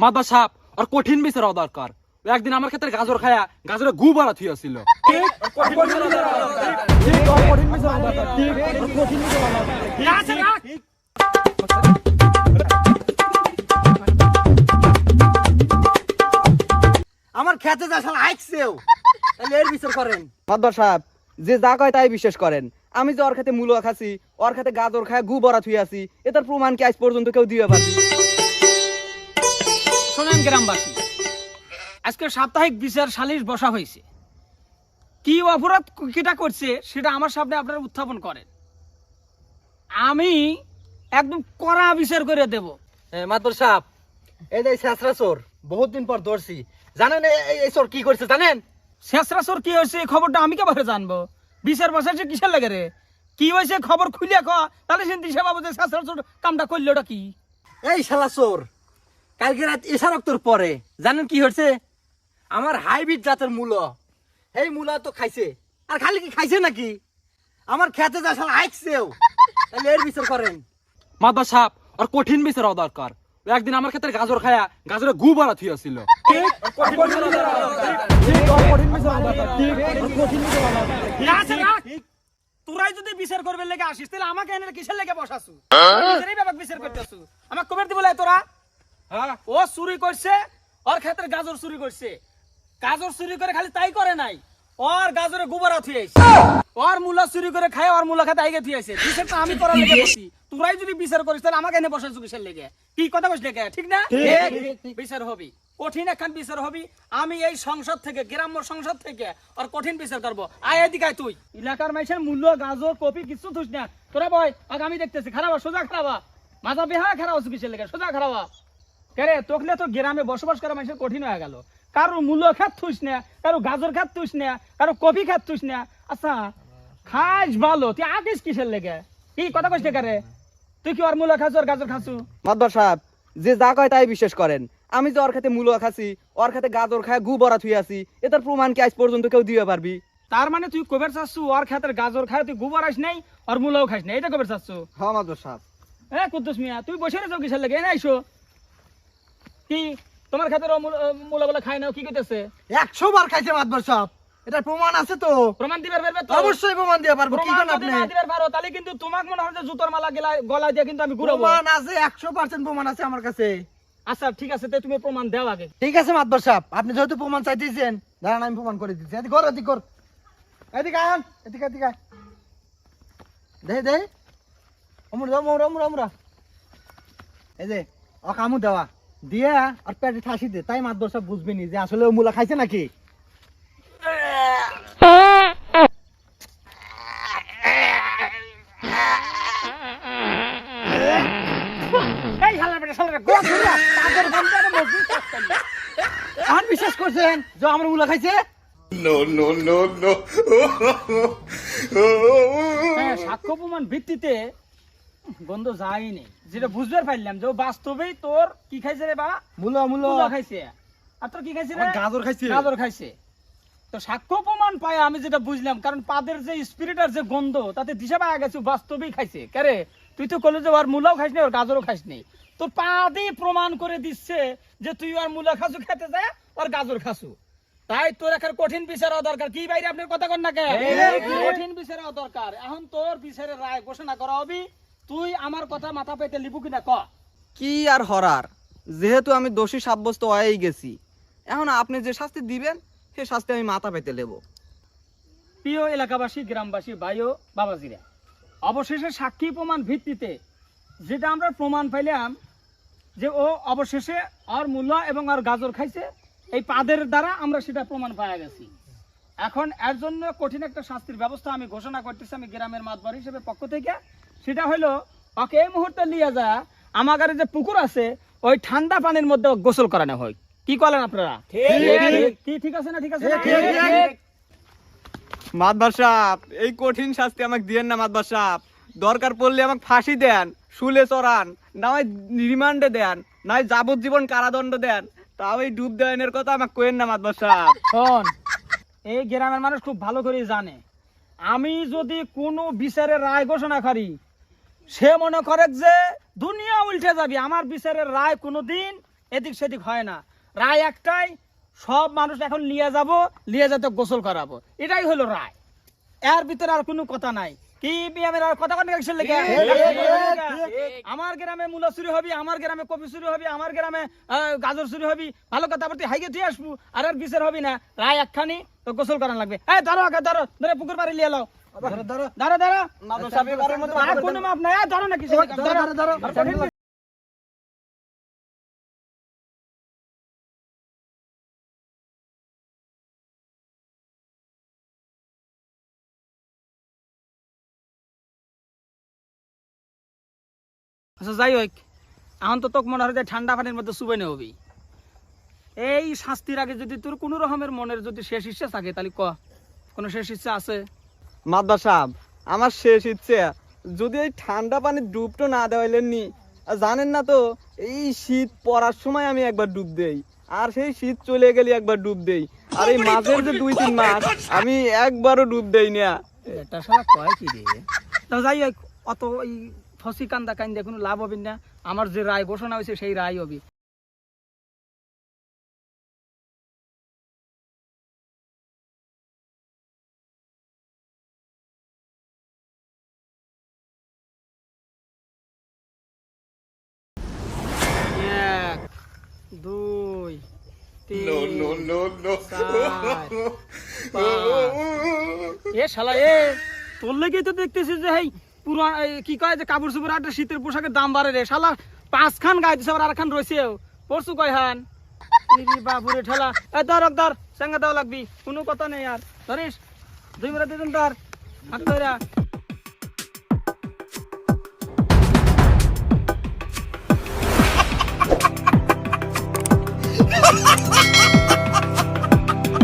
মাদা সাপ আর কঠিন বিচার দরকার। একদিন আমার ক্ষেত্রে গাজর খায়া গাজরে গু বাড়া আমার খেতে যা আইকছেও। এর বিচার করেন। মাদ্দর সাহেব যে যা কয় তাই বিশ্বাস করেন। আমি যে ওর খাতে মূলো খাচ্ছি ওর খাতে গাজর খায় গু বরা থুই আছি এটার প্রমাণ কি আজ পর্যন্ত কেউ দিয়ে পারবি? শোনেন গ্রামবাসী আজকে সাপ্তাহিক বিচার সালিশ বসা হয়েছে। কি অপরাধ কিটা করছে সেটা আমার সামনে আপনারা উত্থাপন করেন। আমি একদম কড়া বিচার করে দেব। মাতবর সাহেব এই যে শেষরা চোর বহুত দিন পর ধরছি। জানেন এই- এই চোর কি করছে জানেন? শেষরাসর কি হয়েছে এই খবরটা আমি কেভাবে জানব? বিচার বসাইছে কিসের লাগে রে? কি হয়েছে? খবর খুলিয়া ক। তাহলে সে দিশা পাবো যে শেষরাসর কামটা করল ওটা কি? এই শালা চোর কালকে রাত এসারক তোর পরে জানেন কি হচ্ছে আমার হাইব্রিড জাতের মূলো। এই মূলা তো খাইছে। আর খালি কি খাইছে নাকি? আমার খেতে যা শালা আইকছেও তাহলে এর বিচার করেন। মাদা সাপ আর কঠিন বিচার দরকার। একদিন আমার ক্ষেত্রে গাজর খায়া গাজরে গু বাড়া থুইয়াছিল তোরাই যদি বিচার করবে লেগে আসিস তাহলে আমাকে এনে কিসের লেগে বসাছু নিজেরই ব্যাপার বিচার করতেছু কবের দিব তোরা? ও চুরি করছে ওর ক্ষেত্রে গাজর চুরি করছে। গাজর চুরি করে খালি তাই করে নাই। ওর গাজরে গোবরা থুয়েছে ওর মূলা চুরি করে খায় ওর মূলা খাতে আইগে থুয়েছে আমি করার লেগে বসি। তোরাই যদি বিচার করিস তাহলে আমাকে এনে বসাছু কিসের লেগে? কি কথা কইস লেগে? ঠিক না? বিচার হবি। কঠিন একখান বিচার হবি। আমি এই সংসদ থেকে গ্রাম্য সংসদ থেকে আর কঠিন বিচার করব। আয় এদিকে তুই। এলাকার মাইসের মূল্য গাজর কপি কিছু থুস না। তোরা বয় আগে আমি দেখতেছি খারাপ সোজা খারাপ। মাথা বেহা খারাপ হচ্ছে কিসের লেগে? সোজা খারাপ কেরে তোকলে তো গ্রামে বসবাস করা মানুষের কঠিন হয়ে গেল। কারও মূল্য খাত থুস না কারও গাজর খাত থুস না কারও কপি খাত থুস না। আচ্ছা খাস ভালো তুই আগিস কিসের লেগে? কি কথা কইস কারে তুই কি ওর মূল্য খাস ওর গাজর খাসু মাদ্দর সাহেব যে যা কয় তাই বিশ্বাস করেন। আমি যে ওর খাতে মূলো খাচ্ছি ওর খাতে গাজর খায় গু বরা থুই আছি এটার প্রমাণ কি আজ পর্যন্ত কেউ দিয়ে পারবি? তার মানে তুই কবের চাচ্ছু ওর ক্ষেতের গাজর খায় তুই গোবর আস নাই আর মূলাও খাস নাই এটা কবের চাচ্ছু। হ্যাঁ মাদ্দর সাহেব। এ কুদ্দুস মিয়া তুই বসে রেছো কিসের লেগে? এনে আইসো। কি তোমার ক্ষেতের মূলা বলে খায় না কি কইতেছে? একশো বার খাইছে মাতবর সাহেব। এটা প্রমাণ আছে তো? প্রমাণ দিবার পারবে তো? অবশ্যই প্রমাণ দিয়ে পারব কি প্রমাণ আপনি? দিবার পারো তাহলে কিন্তু তোমাক মনে হয় যে জুতোর মালা গেলা গলা দিয়ে কিন্তু আমি ঘুরাবো। প্রমাণ আছে একশো পার্সেন্ট প্রমাণ আছে আমার কাছে। আচ্ছা ঠিক আছে তুমি প্রমাণ দাও আগে। ঠিক আছে মাতবর সাহেব আপনি যেহেতু প্রমাণ চাইতেছেন দাঁড়ান আমি প্রমাণ করে দিচ্ছি এদিকে কর এদিকে কর। এদিকে আন এদিকে এদিকে আয়। দে দে। অমর অমর অমর অমরা। এই যে ও কামু দেওয়া। দিয়ে আর পেটে ঠাসি দে তাই মাতবর সাহেব বুঝবেনি যে আসলে ও মুলা খাইছে নাকি? শালার গোয়া ঘুরা তাদের। আর বিশ্বাস করছেন যে আমার মুলা খাইছে? হ্যাঁ সাক্ষ্য প্রমাণ ভিত্তিতে গন্ধ যায়নি। যেটা বুঝতে পারলাম যে বাস্তবেই তোর কি খাইছে রে বা? মুলা মুলা। খাইছে। আর তোর কি খাইছে রে? গাজর খাইছে। গাজর খাইছে। তো সাক্ষ্য প্রমাণ পায় আমি যেটা বুঝলাম কারণ পাদের যে স্পিরিট আর যে গন্ধ তাতে দিশা পাওয়া গেছে বাস্তবেই খাইছে। কেরে তুই তো কলে যে ওর মূলাও খাইস নি ওর গাজরও খাইস নি তোর পাদে প্রমাণ করে দিচ্ছে যে তুই আর মূলা খাসু খেতে যায় ওর গাজর খাসু। তাই তোর এখন কঠিন বিচার দরকার। কি বাইরে আপনার কথা কন না কে কঠিন বিচার দরকার। এখন তোর বিচারের রায় ঘোষণা করা হবি। তুই আমার কথা মাথা পেতে লিবু কিনা ক? কি আর হরার? যেহেতু আমি দোষী সাব্যস্ত হয়েই গেছি। এখন আপনি যে শাস্তি দিবেন সে শাস্তি আমি মাথা পেতে নেব। প্রিয় এলাকাবাসী গ্রামবাসী ভাই ও বাবাজিরা অবশেষে সাক্ষী প্রমাণ ভিত্তিতে যেটা আমরা প্রমাণ পাইলাম যে ও অবশেষে আর মূল্য এবং আর গাজর খাইছে এই পাদের দ্বারা আমরা সেটা প্রমাণ পাওয়া গেছি। এখন এর জন্য কঠিন একটা শাস্তির ব্যবস্থা আমি ঘোষণা করতেছি আমি গ্রামের মাতবার হিসেবে পক্ষ থেকে। সেটা হলো ওকে এই মুহূর্তে নিয়ে যা আমার যে পুকুর আছে ওই ঠান্ডা পানির মধ্যে গোসল করানো হয়। কি করেন আপনারা? কি ঠিক আছে না ঠিক আছে? না? মাদবার সাহেব এই কঠিন শাস্তি আমাকে দিয়েন না মাদবার সাহেব। দরকার পড়লে আমাকে ফাঁসি দেন, শুলে চড়ান, না হয় রিমান্ডে দেন, না হয় যাবজ্জীবন কারাদণ্ড দেন। তাও এই ডুব দেওয়ানের কথা আমাকে কোয়েন না মাদবার সাহেব। শোন, এই গ্রামের মানুষ খুব ভালো করে জানে। আমি যদি কোনো বিচারের রায় ঘোষণা করি, সে মনে করে যে দুনিয়া উল্টে যাবে। আমার বিচারের রায় কোনোদিন এদিক সেদিক হয় না। রায় একটাই, সব মানুষ এখন নিয়ে যাব, নিয়ে যেতে গোসল করাবো। এটাই হলো রায়। এর ভিতরে আর কোনো কথা নাই। কি বিয়ামের কথা কথা কিসের লেগে আমার গ্রামে মূলা চুরি হবি আমার গ্রামে কপি চুরি হবি আমার গ্রামে আহ, গাজর চুরি হবি। ভালো কথা প্রতি হাইগে দিয়ে আসব আর আর বিচার হবি না। রায় একখানি তো গোসল করান লাগবে। এই ধরো আগে ধরো ধরে পুকুর বাড়ি লিয়ে লাও ধরো ধরো। ধরো ধরো। কোনো মাপ নাই ধরো না কিছু। ধরো ধরো। আচ্ছা যাই হোক এখন তো তোকে মনে হয় যে ঠান্ডা পানির মধ্যে চুবে নে হবি। এই শাস্তির আগে যদি তোর কোনো রকমের মনের যদি শেষ ইচ্ছা থাকে তাহলে ক? কোনো শেষ ইচ্ছা আছে? মাদ্দা সাহেব আমার শেষ ইচ্ছে যদি এই ঠান্ডা পানির ডুবটো না দেওয়াইলেন নি জানেন না তো এই শীত পড়ার সময় আমি একবার ডুব দেই আর সেই শীত চলে গেলে একবার ডুব দেই আর এই মাঝের যে দুই তিন মাস আমি একবারও ডুব দেই না। এটা সারা কয় কি রে? তো যাই হোক অত এই ফসি কান্দা কান্দা কোনো লাভ হবে না। আমার যে রায় ঘোষণা হয়েছে সেই রায় হবে। এক দুই তিন এ শালা এ তোর লেগেই তো দেখতেছি যে হেই পুরো এই কি কয় যে কাপড় চোপড় একটা শীতের পোশাকের দাম বাড়ে রে। শালা পাঁচ খান গায়ে দিছে আবার আর খান রয়েছে পরশু কয় হান বাপুরে ঠেলা। এ, ধর ধর, সঙ্গে দেওয়া লাগবি। কোনো কথা নেই আর। ধরিস, দুই মিনিট দিন ধর। হাত ধরা